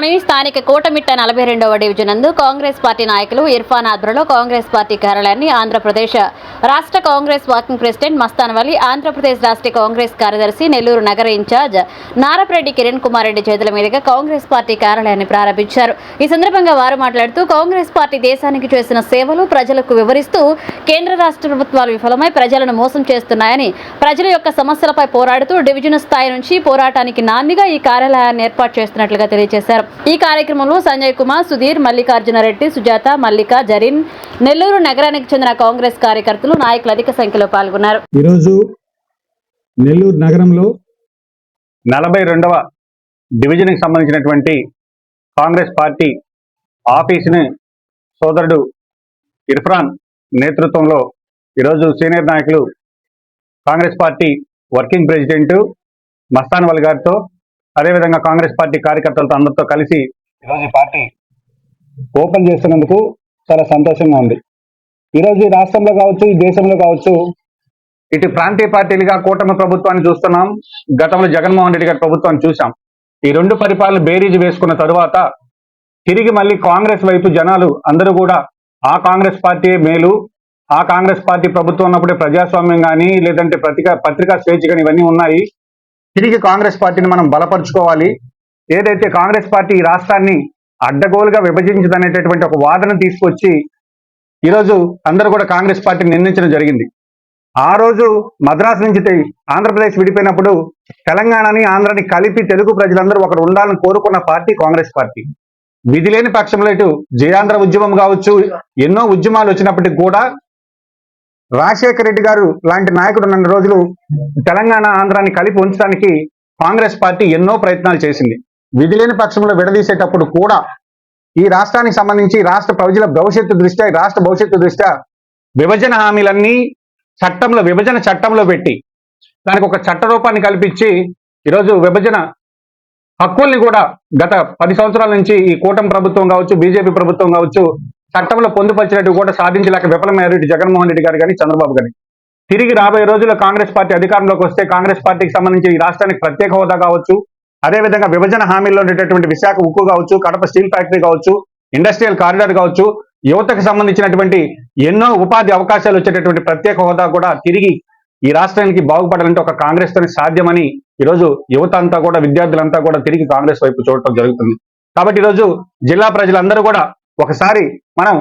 నగరంలోని స్థానిక కోటమిట్ట నలభై రెండవ డివిజన్ కాంగ్రెస్ పార్టీ నాయకులు ఇర్ఫాన్ ఆధ్వర్యంలో కాంగ్రెస్ పార్టీ కార్యాలయాన్ని ఆంధ్రప్రదేశ్ రాష్ట్ర కాంగ్రెస్ వర్కింగ్ ప్రెసిడెంట్ మస్తాన్ వలి ఆంధ్రప్రదేశ్ రాష్ట్ర కాంగ్రెస్ కార్యదర్శి నెల్లూరు నగర ఇన్ఛార్జ్ నారపరెడ్డి కిరణ్ కుమార్ రెడ్డి చేతుల మీదుగా కాంగ్రెస్ పార్టీ కార్యాలయాన్ని ప్రారంభించారు. ఈ సందర్భంగా వారు మాట్లాడుతూ కాంగ్రెస్ పార్టీ దేశానికి చేసిన సేవలు ప్రజలకు వివరిస్తూ కేంద్ర రాష్ట్ర ప్రభుత్వాలు విఫలమై ప్రజలను మోసం చేస్తున్నాయని ప్రజల యొక్క సమస్యలపై పోరాడుతూ డివిజన్ స్థాయి నుంచి పోరాటానికి నాందిగా ఈ కార్యాలయాన్ని ఏర్పాటు చేస్తున్నట్లుగా తెలియజేశారు. ఈ కార్యక్రమంలో సంజయ్ కుమార్ సుధీర్ మల్లికార్జునరెడ్డి సుజాత మల్లిక జరీన్. నెల్లూరు నగరానికి చెందిన కాంగ్రెస్ కార్యకర్తలు నాయకులు అధిక సంఖ్యలో పాల్గొన్నారు. ఈరోజు నెల్లూరు నగరంలో నలభై రెండవ డివిజన్కి సంబంధించినటువంటి కాంగ్రెస్ పార్టీ ఆఫీసుని సోదరుడు ఇర్ఫాన్ నేతృత్వంలో ఈరోజు సీనియర్ నాయకులు Congress party working president Mastan Vali గారితో అదేవిధంగా కాంగ్రెస్ పార్టీ కార్యకర్తలతో అందరితో కలిసి ఈరోజు ఈ పార్టీ ఓపెన్ చేస్తున్నందుకు చాలా సంతోషంగా ఉంది. ఈరోజు ఈ రాష్ట్రంలో కావచ్చు ఈ దేశంలో కావచ్చు ఇటు ప్రాంతీయ పార్టీలుగా కూటమి ప్రభుత్వాన్ని చూస్తున్నాం గతంలో జగన్మోహన్ రెడ్డి గారి ప్రభుత్వాన్ని చూసాం ఈ రెండు పరిపాలన బేరీజు వేసుకున్న తరువాత తిరిగి మళ్ళీ కాంగ్రెస్ వైపు జనాలు అందరూ కూడా ఆ కాంగ్రెస్ పార్టీ మేలు ఆ కాంగ్రెస్ పార్టీ ప్రభుత్వం ఉన్నప్పుడే ప్రజాస్వామ్యం కానీ లేదంటే పత్రికా పత్రికా స్వేచ్ఛ కానీ ఇవన్నీ ఉన్నాయి. తిరిగి కాంగ్రెస్ పార్టీని మనం బలపరుచుకోవాలి. ఏదైతే కాంగ్రెస్ పార్టీ ఈ రాష్ట్రాన్ని అడ్డగోలుగా విభజించదనేటటువంటి ఒక వాదన తీసుకొచ్చి ఈరోజు అందరూ కూడా కాంగ్రెస్ పార్టీని నిందించడం జరిగింది. ఆ రోజు మద్రాసు నుంచి ఆంధ్రప్రదేశ్ విడిపోయినప్పుడు తెలంగాణని ఆంధ్రని కలిపి తెలుగు ప్రజలందరూ ఒకరు ఉండాలని కోరుకున్న పార్టీ కాంగ్రెస్ పార్టీ. విధి లేని పక్షంలో ఇటు జయాంధ్ర ఉద్యమం కావచ్చు ఎన్నో ఉద్యమాలు వచ్చినప్పటికి కూడా రాజశేఖర రెడ్డి గారు లాంటి నాయకుడు నన్ను రోజులు తెలంగాణ ఆంధ్రాని కలిపి ఉంచడానికి కాంగ్రెస్ పార్టీ ఎన్నో ప్రయత్నాలు చేసింది. విధిలేని పక్షంలో విడదీసేటప్పుడు కూడా ఈ రాష్ట్రానికి సంబంధించి రాష్ట్ర ప్రజల భవిష్యత్తు దృష్ట్యా రాష్ట్ర భవిష్యత్తు దృష్ట్యా విభజన హామీలన్నీ చట్టంలో విభజన చట్టంలో పెట్టి దానికి ఒక చట్ట రూపాన్ని కల్పించి ఈరోజు విభజన హక్కుల్ని కూడా గత పది సంవత్సరాల నుంచి ఈ కూటమి ప్రభుత్వం కావచ్చు బీజేపీ ప్రభుత్వం కావచ్చు చట్టంలో పొందుపరిచినట్టు కూడా సాధించలేక విఫలమయ్యారు ఇటు జగన్మోహన్ రెడ్డి గారు కానీ చంద్రబాబు గారి. తిరిగి రాబోయే రోజుల్లో కాంగ్రెస్ పార్టీ అధికారంలోకి వస్తే కాంగ్రెస్ పార్టీకి సంబంధించి ఈ రాష్ట్రానికి ప్రత్యేక హోదా కావచ్చు. అదేవిధంగా విభజన హామీల్లో ఉండేటటువంటి విశాఖ ఉక్కు కావచ్చు కడప స్టీల్ ఫ్యాక్టరీ కావచ్చు ఇండస్ట్రియల్ కారిడార్ కావచ్చు యువతకు సంబంధించినటువంటి ఎన్నో ఉపాధి అవకాశాలు వచ్చేటటువంటి ప్రత్యేక హోదా కూడా తిరిగి ఈ రాష్ట్రానికి బాగుపడాలంటే ఒక కాంగ్రెస్ తోనే సాధ్యమని ఈరోజు యువత అంతా కూడా విద్యార్థులంతా కూడా తిరిగి కాంగ్రెస్ వైపు చూడటం జరుగుతుంది. కాబట్టి ఈరోజు జిల్లా ప్రజలందరూ కూడా ఒకసారి మనం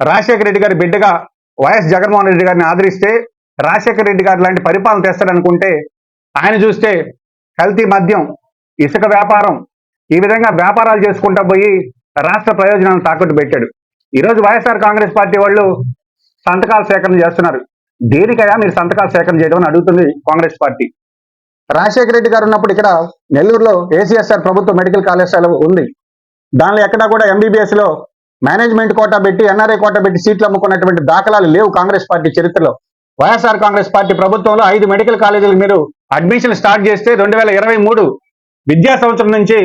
రాజశేఖర రెడ్డి గారి బిడ్డగా వైఎస్ జగన్మోహన్ రెడ్డి గారిని ఆదరిస్తే రాజశేఖర రెడ్డి గారు లాంటి పరిపాలన తెస్తాడనుకుంటే ఆయన చూస్తే కల్తీ మద్యం ఇసుక వ్యాపారం ఈ విధంగా వ్యాపారాలు చేసుకుంటా పోయి రాష్ట్ర ప్రయోజనాలను తాకట్టు పెట్టాడు. ఈరోజు వైఎస్ఆర్ కాంగ్రెస్ పార్టీ వాళ్ళు సంతకాల సేకరణ చేస్తున్నారు. దేనికైనా మీరు సంతకాల సేకరణ చేయడం అని అడుగుతుంది కాంగ్రెస్ పార్టీ. రాజశేఖర రెడ్డి గారు ఉన్నప్పుడు ఇక్కడ నెల్లూరులో ఏసీఎస్ఆర్ ప్రభుత్వ మెడికల్ కళాశాల ఉంది. దానిలో ఎక్కడా కూడా ఎంబీబీఎస్లో మేనేజ్మెంట్ కోటా పెట్టి ఎన్ఆర్ఐ కోటా పెట్టి సీట్లు అమ్ముకున్నటువంటి దాఖలాలు లేవు కాంగ్రెస్ పార్టీ చరిత్రలో. వైఎస్ఆర్ కాంగ్రెస్ పార్టీ ప్రభుత్వంలో ఐదు మెడికల్ కాలేజీలు మీరు అడ్మిషన్ స్టార్ట్ చేస్తే రెండు వేల ఇరవై మూడు విద్యా సంవత్సరం నుంచి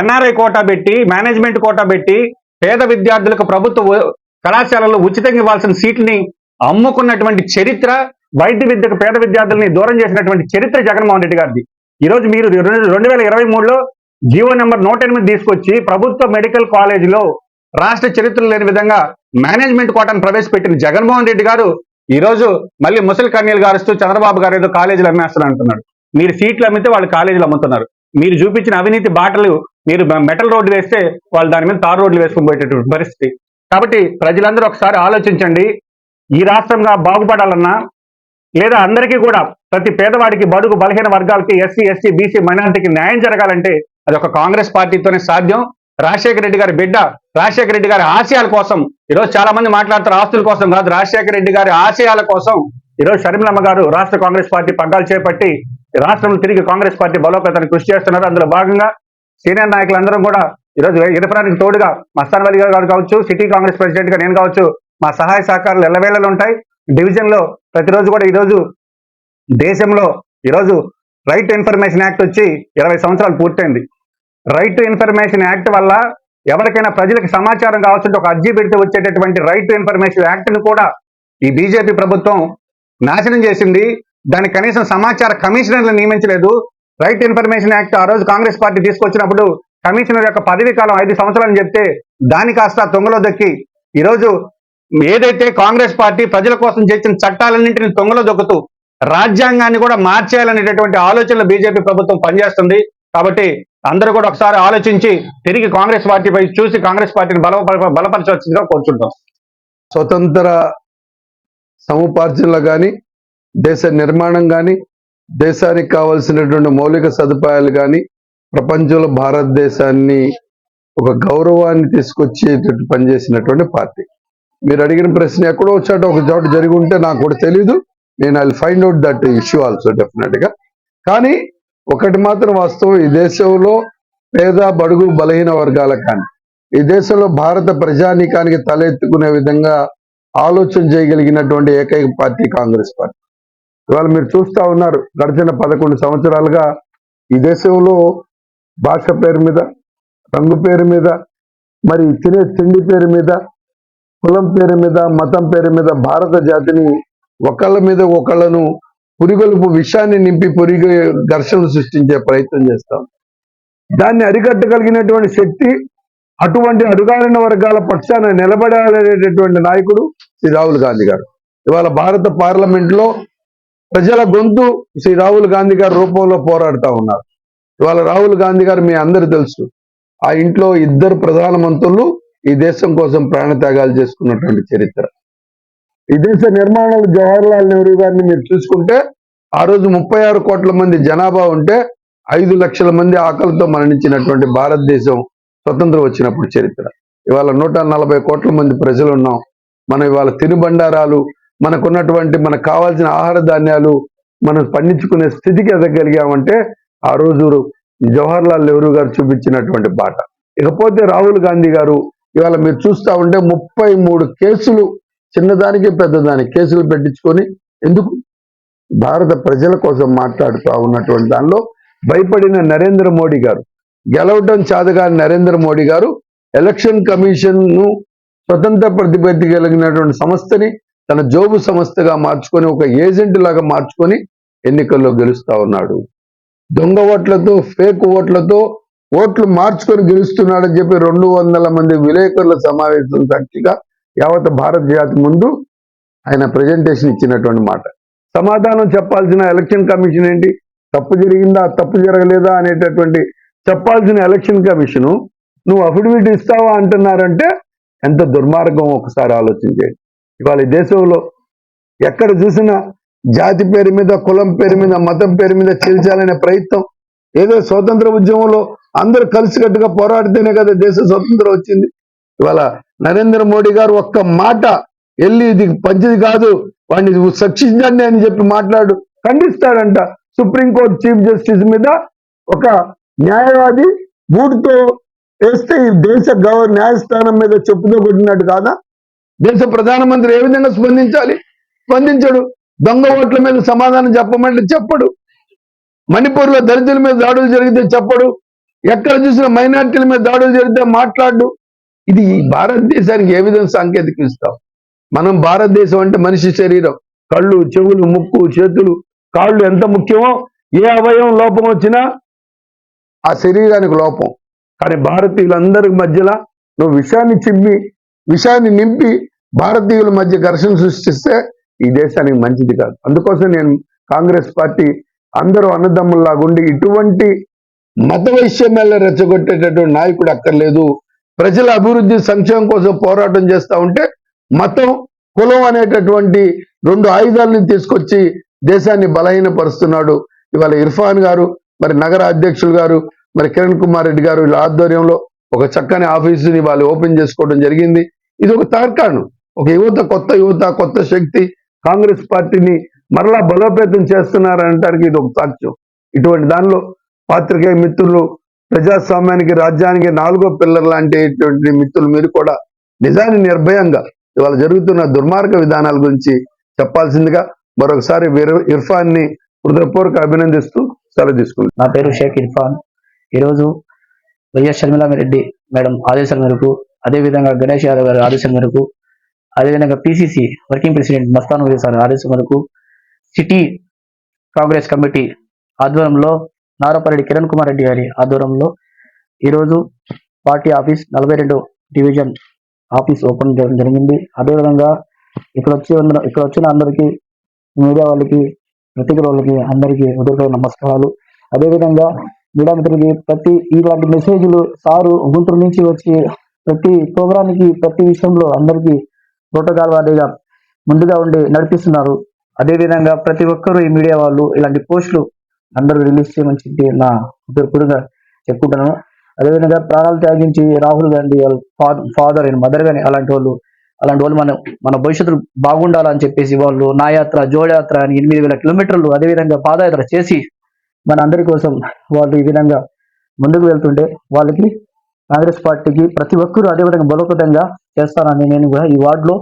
ఎన్ఆర్ఐ కోటా పెట్టి మేనేజ్మెంట్ కోటా పెట్టి పేద విద్యార్థులకు ప్రభుత్వ కళాశాలలో ఉచితంగా ఇవ్వాల్సిన సీట్ని అమ్ముకున్నటువంటి చరిత్ర వైద్య విద్యకు పేద విద్యార్థుల్ని దూరం చేసినటువంటి చరిత్ర జగన్మోహన్ రెడ్డి గారిది. ఈ రోజు మీరు రెండు రెండు వేల ఇరవై మూడులో జీవో నెంబర్ నూట ఎనిమిది తీసుకొచ్చి ప్రభుత్వ మెడికల్ కాలేజీలో రాష్ట్ర చరిత్ర లేని విధంగా మేనేజ్మెంట్ కోటాను ప్రవేశపెట్టిన జగన్మోహన్ రెడ్డి గారు ఈ రోజు మళ్ళీ ముసలి కన్నీలు గారుస్తూ చంద్రబాబు గారు ఏదో కాలేజీలు అమ్మేస్తున్నారు అంటున్నారు మీరు సీట్లు అమ్మితే వాళ్ళు కాలేజీలు అమ్ముతున్నారు. మీరు చూపించిన అవినీతి బాటలు మీరు మెటల్ రోడ్లు వేస్తే వాళ్ళు దాని మీద తారు రోడ్లు వేసుకుని పోయేటటువంటి పరిస్థితి. కాబట్టి ప్రజలందరూ ఒకసారి ఆలోచించండి. ఈ రాష్ట్రంగా బాగుపడాలన్నా లేదా అందరికీ కూడా ప్రతి పేదవాడికి బడుగు బలహీన వర్గాలకి ఎస్సీ ఎస్టీ బీసీ మైనార్టీకి న్యాయం జరగాలంటే అది ఒక కాంగ్రెస్ పార్టీతోనే సాధ్యం. రాజశేఖర రెడ్డి గారి బిడ్డ రాజశేఖర రెడ్డి గారి ఆశయాల కోసం. ఈరోజు చాలా మంది మాట్లాడతారు ఆస్తుల కోసం కాదు రాజశేఖర రెడ్డి గారి ఆశయాల కోసం ఈరోజు షర్మిలమ్మ గారు రాష్ట్ర కాంగ్రెస్ పార్టీ పగ్గాలు చేపట్టి రాష్ట్రంలో తిరిగి కాంగ్రెస్ పార్టీ బలోపేతానికి కృషి చేస్తున్నారు. అందులో భాగంగా సీనియర్ నాయకులందరం కూడా ఈరోజు ఇరఫరానికి తోడుగా మస్తాన్ వలి గారు కావచ్చు సిటీ కాంగ్రెస్ ప్రెసిడెంట్గా నేను కావచ్చు మా సహాయ సహకారాలు ఎల్లవేళలు ఉంటాయి. డివిజన్లో ప్రతిరోజు కూడా ఈరోజు దేశంలో ఈరోజు రైట్ ఇన్ఫర్మేషన్ యాక్ట్ వచ్చి ఇరవై సంవత్సరాలు పూర్తయింది. రైట్ టు ఇన్ఫర్మేషన్ యాక్ట్ వల్ల ఎవరికైనా ప్రజలకు సమాచారం కావాల్సింటే ఒక అర్జీ పెడితే వచ్చేటటువంటి రైట్ టు ఇన్ఫర్మేషన్ యాక్ట్ను కూడా ఈ బీజేపీ ప్రభుత్వం నాశనం చేసింది. దానికి కనీసం సమాచార కమిషనర్లు నియమించలేదు. రైట్ ఇన్ఫర్మేషన్ యాక్ట్ ఆ రోజు కాంగ్రెస్ పార్టీ తీసుకొచ్చినప్పుడు కమిషనర్ యొక్క పదవీ కాలం ఐదు సంవత్సరాలు చెప్తే దాని కాస్త తొంగలో దక్కి. ఈరోజు ఏదైతే కాంగ్రెస్ పార్టీ ప్రజల కోసం చేసిన చట్టాలన్నింటినీ తొంగలో దొక్కుతూ రాజ్యాంగాన్ని కూడా మార్చేయాలనేటటువంటి ఆలోచనలు బీజేపీ ప్రభుత్వం పనిచేస్తుంది. కాబట్టి అందరూ కూడా ఒకసారి ఆలోచించి తిరిగి కాంగ్రెస్ పార్టీపై చూసి కాంగ్రెస్ పార్టీని బల బలపరచవలసిందిగా కోరుచుంటాం. స్వతంత్ర సముపార్జనలో కానీ దేశ నిర్మాణం కానీ దేశానికి కావలసినటువంటి మౌలిక సదుపాయాలు కానీ ప్రపంచంలో భారతదేశాన్ని ఒక గౌరవాన్ని తీసుకొచ్చేటట్టు పనిచేసినటువంటి పార్టీ. మీరు అడిగిన ప్రశ్న ఎక్కడో చోట ఒక చోట జరిగి ఉంటే నాకు కూడా తెలీదు. నేను I find out that issue also డెఫినెట్గా. కానీ ఒకటి మాత్రం వాస్తవం ఈ దేశంలో పేద బడుగు బలహీన వర్గాల కానీ ఈ దేశంలో భారత ప్రజానీకానికి తలెత్తుకునే విధంగా ఆలోచన చేయగలిగినటువంటి ఏకైక పార్టీ కాంగ్రెస్ పార్టీ. ఇవాళ మీరు చూస్తూ ఉన్నారు గడిచిన పదకొండు సంవత్సరాలుగా ఈ దేశంలో భాష పేరు మీద రంగు పేరు మీద మరి తినే తిండి పేరు మీద కులం పేరు మీద మతం పేరు మీద భారత జాతిని ఒకళ్ళ మీద ఒకళ్ళను పురిగొలుపు విషాన్ని నింపి పురిగి ఘర్షణ సృష్టించే ప్రయత్నం చేస్తాం. దాన్ని అరికట్టగలిగినటువంటి శక్తి అటువంటి అడుగాలిన వర్గాల పక్షాన నిలబడాలనేటటువంటి నాయకుడు శ్రీ రాహుల్ గాంధీ గారు. ఇవాళ భారత పార్లమెంట్లో ప్రజల గొంతు శ్రీ రాహుల్ గాంధీ గారి రూపంలో పోరాడుతా ఉన్నారు. ఇవాళ రాహుల్ గాంధీ గారు మీ అందరు తెలుసు. ఆ ఇంట్లో ఇద్దరు ప్రధానమంత్రులు ఈ దేశం కోసం ప్రాణత్యాగాలు చేసుకున్నటువంటి చరిత్ర. ఈ దేశ నిర్మాణంలో జవహర్లాల్ నెహ్రూ గారిని మీరు చూసుకుంటే ఆ రోజు ముప్పై ఆరు కోట్ల మంది జనాభా ఉంటే ఐదు లక్షల మంది ఆకలితో మరణించినటువంటి భారతదేశం స్వతంత్రం వచ్చినప్పుడు చరిత్ర. ఇవాళ నూట నలభై కోట్ల మంది ప్రజలు ఉన్నాం మనం ఇవాళ తినుబండారాలు మనకున్నటువంటి మనకు కావాల్సిన ఆహార ధాన్యాలు మనం పండించుకునే స్థితికి ఎదగలిగామంటే ఆ రోజు జవహర్లాల్ నెహ్రూ గారు చూపించినటువంటి బాట. ఇకపోతే రాహుల్ గాంధీ గారు ఇవాళ మీరు చూస్తా ఉంటే ముప్పై మూడు కేసులు చిన్నదానికి పెద్దదానికి కేసులు పెట్టించుకొని ఎందుకు? భారత ప్రజల కోసం మాట్లాడుతూ ఉన్నటువంటి దానిలో భయపడిన నరేంద్ర మోడీ గారు గెలవటం చాదగాని నరేంద్ర మోడీ గారు ఎలక్షన్ కమిషన్ను స్వతంత్ర ప్రతిపత్తి కలిగినటువంటి సంస్థని తన జోబు సంస్థగా మార్చుకొని ఒక ఏజెంట్ లాగా మార్చుకొని ఎన్నికల్లో గెలుస్తా ఉన్నాడు. దొంగ ఓట్లతో ఫేక్ ఓట్లతో ఓట్లు మార్చుకొని గెలుస్తున్నాడని చెప్పి రెండు వందల మంది విలేకరుల సమావేశం సాక్షిగా యావత్ భారత జాతి ముందు ఆయన ప్రజెంటేషన్ ఇచ్చినటువంటి మాట. సమాధానం చెప్పాల్సిన ఎలక్షన్ కమిషన్ ఏంటి? తప్పు జరిగిందా? తప్పు జరగలేదా? అనేటటువంటి చెప్పాల్సిన ఎలక్షన్ కమిషను నువ్వు అఫిడవిట్ ఇస్తావా అంటున్నారంటే ఎంత దుర్మార్గం ఒకసారి ఆలోచించేయండి ఇవాళ దేశంలో ఎక్కడ చూసినా జాతి పేరు మీద కులం పేరు మీద మతం పేరు మీద చీల్చాలనే ప్రయత్నం ఏదో స్వతంత్ర ఉద్యమంలో అందరూ కలిసికట్టుగా పోరాడితేనే కదా దేశ స్వతంత్రం వచ్చింది. ఇవాళ నరేంద్ర మోడీ గారు ఒక్క మాట వెళ్ళి ఇది మంచిది కాదు వాడిని శిక్షించండి అని చెప్పి మాట్లాడు ఖండిస్తాడంట. సుప్రీంకోర్టు చీఫ్ జస్టిస్ మీద ఒక న్యాయవాది బూటుతో వేస్తే ఈ దేశ గవ న్యాయస్థానం మీద చెప్పుతో కొట్టినట్టు కాదా? దేశ ప్రధానమంత్రి ఏ విధంగా స్పందించాలి? స్పందించడు. దొంగ ఓట్ల మీద సమాధానం చెప్పమంటే చెప్పడు. మణిపూర్లో దళితుల మీద దాడులు జరిగితే చెప్పడు. ఎక్కడ చూసినా మైనార్టీల మీద దాడులు జరిగితే మాట్లాడు. ఇది భారతదేశానికి ఏ విధంగా సాంకేతికం ఇస్తాం మనం భారతదేశం అంటే మనిషి శరీరం. కళ్ళు చెవులు ముక్కు చేతులు కాళ్ళు ఎంత ముఖ్యమో ఏ అవయవం లోపం వచ్చినా ఆ శరీరానికి లోపం. కానీ భారతీయులందరి మధ్యలో నువ్వు విషాన్ని చిమ్మి విషాన్ని నింపి భారతీయుల మధ్య ఘర్షణ సృష్టిస్తే ఈ దేశానికి మంచిది కాదు. అందుకోసం నేను కాంగ్రెస్ పార్టీ అందరూ అన్నదమ్ముల్లాగుండి ఇటువంటి మత వైషమ్యాలను రెచ్చగొట్టేటటువంటి నాయకుడు అక్కర్లేదు. ప్రజల అభివృద్ధి సంక్షేమం కోసం పోరాటం చేస్తూ ఉంటే మతం కులం అనేటటువంటి రెండు ఆయుధాలను తీసుకొచ్చి దేశాన్ని బలహీనపరుస్తున్నాడు. ఇవాళ ఇర్ఫాన్ గారు మరి నగర అధ్యక్షులు గారు మరి కిరణ్ కుమార్ రెడ్డి గారు వీళ్ళ ఆధ్వర్యంలో ఒక చక్కని ఆఫీసుని వాళ్ళు ఓపెన్ చేసుకోవడం జరిగింది. ఇది ఒక తార్కాణం. ఒక యువత కొత్త యువత కొత్త శక్తి కాంగ్రెస్ పార్టీని మరలా బలోపేతం చేస్తున్నారంటానికి ఇది ఒక సాక్ష్యం ఇటువంటి దానిలో పాత్రికేయ మిత్రులు ప్రజాస్వామ్యానికి రాజ్యానికి నాలుగో పిల్లర్ లాంటిటువంటి మిత్రులు మీరు కూడా నిజాన్ని నిర్భయంగా ఇవాళ జరుగుతున్న దుర్మార్గ విధానాల గురించి చెప్పాల్సిందిగా మరొకసారి ఇర్ఫాన్ని హృదయపూర్వక అభినందిస్తూ సెలవు తీసుకుంది నా పేరు షేక్ ఇర్ఫాన్. ఈరోజు వైఎస్ షర్మిలారెడ్డి మేడం ఆదేశాల మేరకు అదేవిధంగా గణేష్ యాదవ్ గారి ఆదేశం మేరకు అదేవిధంగా PCC working president Mastan sir ఆదేశం మేరకు సిటీ కాంగ్రెస్ కమిటీ ఆధ్వర్యంలో నారపరెడ్డి కిరణ్ కుమార్ రెడ్డి గారి ఆధ్వర్యంలో ఈరోజు పార్టీ ఆఫీస్ నలభై రెండు డివిజన్ ఆఫీస్ ఓపెన్ చేయడం జరిగింది. అదేవిధంగా ఇక్కడ వచ్చి ఇక్కడ వచ్చిన అందరికీ మీడియా వాళ్ళకి పత్రికల వాళ్ళకి అందరికీ హృదయపూర్వక నమస్కారాలు. అదేవిధంగా మీడియా మిత్రులకి ప్రతి ఇలాంటి మెసేజ్లు సారు గుంటూరు నుంచి వచ్చి ప్రతి ప్రోగ్రాంకి ప్రతి విషయంలో అందరికీ ప్రోటోకాల్ వారీగా ముందుగా ఉండి నడిపిస్తున్నారు. అదేవిధంగా ప్రతి ఒక్కరూ ఈ మీడియా వాళ్ళు ఇలాంటి పోస్టులు అందరూ రిలీజ్ చేయమని చెప్పి నా హృదయపూర్వకంగా చెప్పుకుంటున్నాను. అదేవిధంగా ప్రాణాలు త్యాగించి రాహుల్ గాంధీ వాళ్ళ ఫాదర్ అండ్ మదర్ కానీ అలాంటి వాళ్ళు అలాంటి వాళ్ళు మన మన భవిష్యత్తు బాగుండాలని చెప్పేసి వాళ్ళు నా యాత్ర జోడయాత్ర అని ఎనిమిది వేల కిలోమీటర్లు అదేవిధంగా పాదయాత్ర చేసి మన అందరి కోసం వాళ్ళు ఈ విధంగా ముందుకు వెళ్తుంటే వాళ్ళకి కాంగ్రెస్ పార్టీకి ప్రతి ఒక్కరూ అదేవిధంగా బలోపేతంగా చేస్తానని నేను కూడా ఈ వార్డులో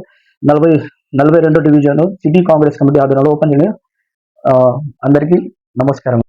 నలభై నలభై రెండో డివిజన్ సిటీ కాంగ్రెస్ కమిటీ ఆధ్వర్యంలో ఓపెన్ చేయడం అందరికీ నమస్కారం.